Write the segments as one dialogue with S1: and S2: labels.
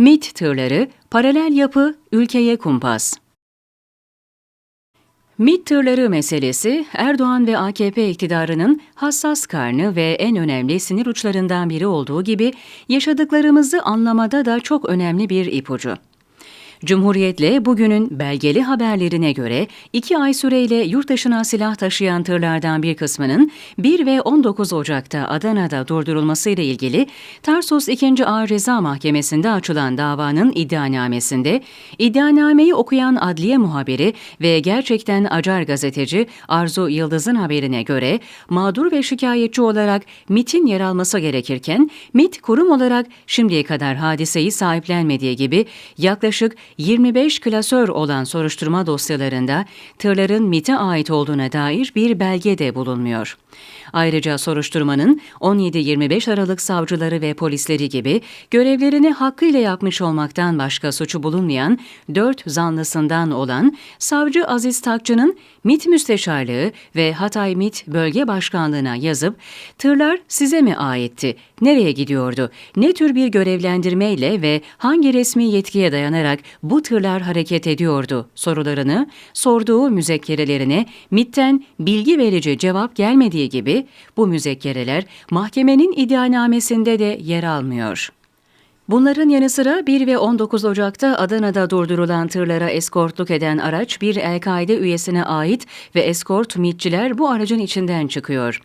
S1: MIT tırları, paralel yapı, ülkeye kumpas. MİT tırları meselesi Erdoğan ve AKP iktidarının hassas karnı ve en önemli sinir uçlarından biri olduğu gibi yaşadıklarımızı anlamada da çok önemli bir ipucu. Cumhuriyetle bugünün belgeli haberlerine göre iki ay süreyle yurt dışına silah taşıyan tırlardan bir kısmının 1 ve 19 Ocak'ta Adana'da durdurulmasıyla ilgili Tarsus 2. Ağır Ceza Mahkemesi'nde açılan davanın iddianamesinde iddianameyi okuyan adliye muhabiri ve gerçekten acar gazeteci Arzu Yıldız'ın haberine göre mağdur ve şikayetçi olarak MIT'in yer alması gerekirken MIT kurum olarak şimdiye kadar hadiseyi sahiplenmediği gibi yaklaşık 25 klasör olan soruşturma dosyalarında tırların MIT'e ait olduğuna dair bir belge de bulunmuyor. Ayrıca soruşturmanın 17-25 Aralık savcıları ve polisleri gibi görevlerini hakkıyla yapmış olmaktan başka suçu bulunmayan 4 zanlısından olan Savcı Aziz Takçı'nın MIT Müsteşarlığı ve Hatay MIT Bölge Başkanlığı'na yazıp tırlar size mi aitti, nereye gidiyordu, ne tür bir görevlendirmeyle ve hangi resmi yetkiye dayanarak bu tırlar hareket ediyordu? sorularını sorduğu müzekkerelerine MIT'ten bilgi verici cevap gelmediği gibi bu müzekkereler mahkemenin iddianamesinde de yer almıyor. Bunların yanı sıra 1 ve 19 Ocak'ta Adana'da durdurulan tırlara eskortluk eden araç bir El-Kaide üyesine ait ve eskort mitçiler bu aracın içinden çıkıyor.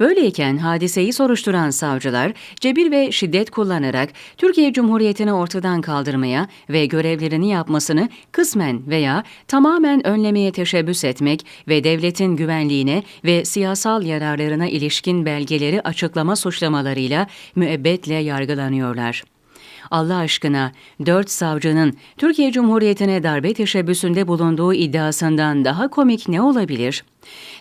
S1: Böyleyken hadiseyi soruşturan savcılar cebir ve şiddet kullanarak Türkiye Cumhuriyeti'ni ortadan kaldırmaya ve görevlerini yapmasını kısmen veya tamamen önlemeye teşebbüs etmek ve devletin güvenliğine ve siyasal yararlarına ilişkin belgeleri açıklama suçlamalarıyla müebbetle yargılanıyorlar. Allah aşkına dört savcının Türkiye Cumhuriyeti'ne darbe teşebbüsünde bulunduğu iddiasından daha komik ne olabilir?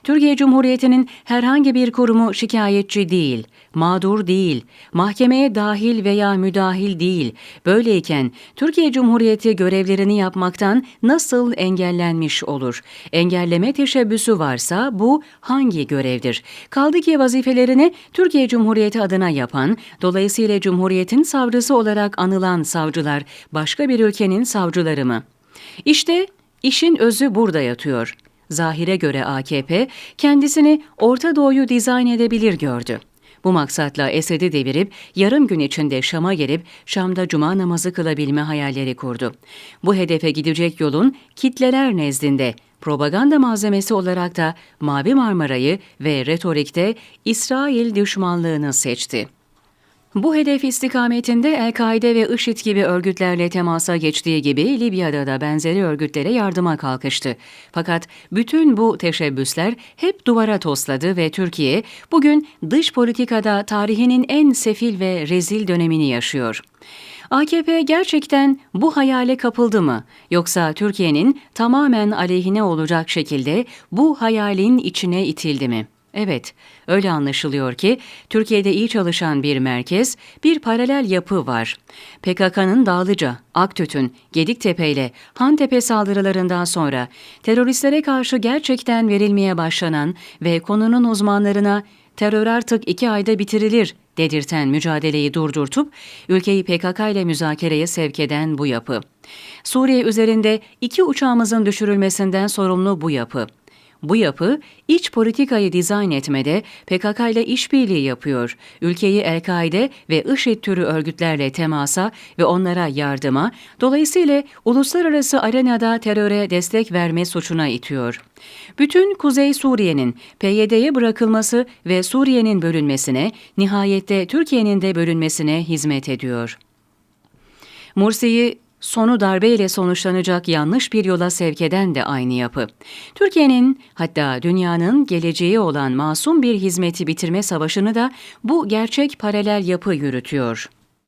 S1: Türkiye Cumhuriyeti'nin herhangi bir kurumu şikayetçi değil, mağdur değil, mahkemeye dahil veya müdahil değil. Böyleyken Türkiye Cumhuriyeti görevlerini yapmaktan nasıl engellenmiş olur? Engelleme teşebbüsü varsa bu hangi görevdir? Kaldı ki vazifelerini Türkiye Cumhuriyeti adına yapan, dolayısıyla Cumhuriyet'in savcısı anılan savcılar başka bir ülkenin savcıları mı? İşte işin özü burada yatıyor. Zahire göre AKP kendisini Orta Doğu'yu dizayn edebilir gördü. Bu maksatla Esed'i devirip yarım gün içinde Şam'a gelip Şam'da cuma namazı kılabilme hayalleri kurdu. Bu hedefe gidecek yolun kitleler nezdinde propaganda malzemesi olarak da Mavi Marmara'yı ve retorikte İsrail düşmanlığını seçti. Bu hedef istikametinde El-Kaide ve IŞİD gibi örgütlerle temasa geçtiği gibi Libya'da da benzeri örgütlere yardıma kalkıştı. Fakat bütün bu teşebbüsler hep duvara tosladı ve Türkiye bugün dış politikada tarihinin en sefil ve rezil dönemini yaşıyor. AKP gerçekten bu hayale kapıldı mı? Yoksa Türkiye'nin tamamen aleyhine olacak şekilde bu hayalin içine itildi mi? Evet, öyle anlaşılıyor ki Türkiye'de iyi çalışan bir merkez, bir paralel yapı var. PKK'nın Dağlıca, Aktüt'ün, Gediktepe ile Hantepe saldırılarından sonra teröristlere karşı gerçekten verilmeye başlanan ve konunun uzmanlarına terör artık iki ayda bitirilir dedirten mücadeleyi durdurtup ülkeyi PKK ile müzakereye sevk eden bu yapı. Suriye üzerinde iki uçağımızın düşürülmesinden sorumlu bu yapı. Bu yapı iç politikayı dizayn etmede PKK ile işbirliği yapıyor. Ülkeyi El-Kaide ve IŞİD türü örgütlerle temasa ve onlara yardıma, dolayısıyla uluslararası arenada teröre destek verme suçuna itiyor. Bütün Kuzey Suriye'nin PYD'ye bırakılması ve Suriye'nin bölünmesine, nihayette Türkiye'nin de bölünmesine hizmet ediyor. Mursi'yi sonu darbeyle sonuçlanacak yanlış bir yola sevk eden de aynı yapı. Türkiye'nin hatta dünyanın geleceği olan masum bir hizmeti bitirme savaşını da bu gerçek paralel yapı yürütüyor.